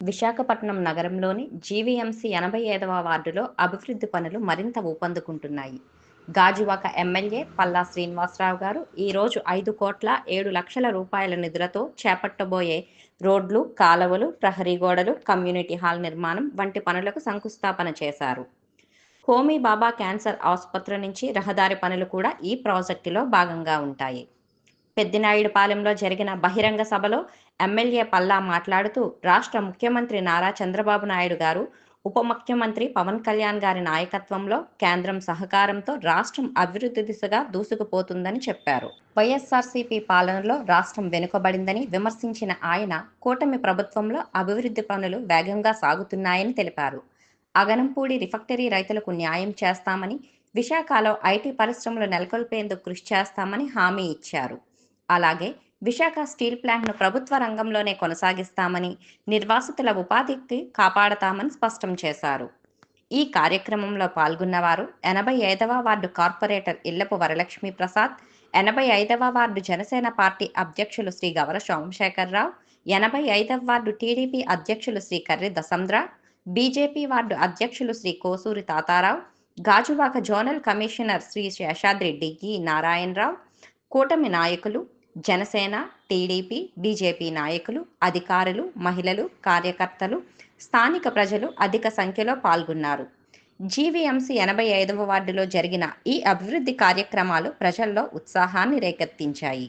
విశాఖపట్నం నగరంలోని జీవీఎంసీ ఎనభై ఐదవ వార్డులో అభివృద్ధి పనులు మరింత ఊపందుకుంటున్నాయి. గాజువాక ఎమ్మెల్యే పల్లా శ్రీనివాసరావు గారు ఈరోజు ఐదు కోట్ల ఏడు లక్షల రూపాయల నిధులతో చేపట్టబోయే రోడ్లు కాలువలు ప్రహరీ గోడలు కమ్యూనిటీ హాల్ నిర్మాణం వంటి పనులకు శంకుస్థాపన చేశారు. హోమీ బాబా క్యాన్సర్ ఆసుపత్రి నుంచి రహదారి పనులు కూడా ఈ ప్రాజెక్టులో భాగంగా ఉంటాయి. పెద్దినాయుడుపాలెంలో జరిగిన బహిరంగ సభలో ఎమ్మెల్యే పల్లా మాట్లాడుతూ రాష్ట్ర ముఖ్యమంత్రి నారా చంద్రబాబు నాయుడు గారు ఉప ముఖ్యమంత్రి పవన్ కళ్యాణ్ గారి నాయకత్వంలో కేంద్రం సహకారంతో రాష్ట్రం అభివృద్ధి దిశగా దూసుకుపోతుందని చెప్పారు. వైఎస్ఆర్సీపీ పాలనలో రాష్ట్రం వెనుకబడిందని విమర్శించిన ఆయన కూటమి ప్రభుత్వంలో అభివృద్ధి పనులు వేగంగా సాగుతున్నాయని తెలిపారు. అగనంపూడి రిఫక్టరీ రైతులకు న్యాయం చేస్తామని విశాఖలో ఐటీ పరిశ్రమలు నెలకొల్పేందుకు కృషి చేస్తామని హామీ ఇచ్చారు. అలాగే విశాఖ స్టీల్ ప్లాంట్ను ప్రభుత్వ రంగంలోనే కొనసాగిస్తామని నిర్వాసితుల ఉపాధికి కాపాడతామని స్పష్టం చేశారు. ఈ కార్యక్రమంలో పాల్గొన్నవారు ఎనభై ఐదవ వార్డు కార్పొరేటర్ ఇల్లపు వరలక్ష్మి ప్రసాద్ ఎనభై ఐదవ వార్డు జనసేన పార్టీ అధ్యక్షులు శ్రీ గవర సోమశేఖరరావు ఎనభై ఐదవ వార్డు టీడీపీ అధ్యక్షులు శ్రీ కర్రి దసంద్ర బీజేపీ వార్డు అధ్యక్షులు శ్రీ కోసూరి తాతారావు గాజువాక జోనల్ కమిషనర్ శ్రీ శేషాద్రి డిగ్గి నారాయణరావు కూటమి నాయకులు జనసేన టీడీపీ బీజేపీ నాయకులు అధికారులు మహిళలు కార్యకర్తలు స్థానిక ప్రజలు అధిక సంఖ్యలో పాల్గొన్నారు. జీవీఎంసీ ఎనభై ఐదవ వార్డులో జరిగిన ఈ అభివృద్ధి కార్యక్రమాలు ప్రజల్లో ఉత్సాహాన్ని రేకెత్తించాయి.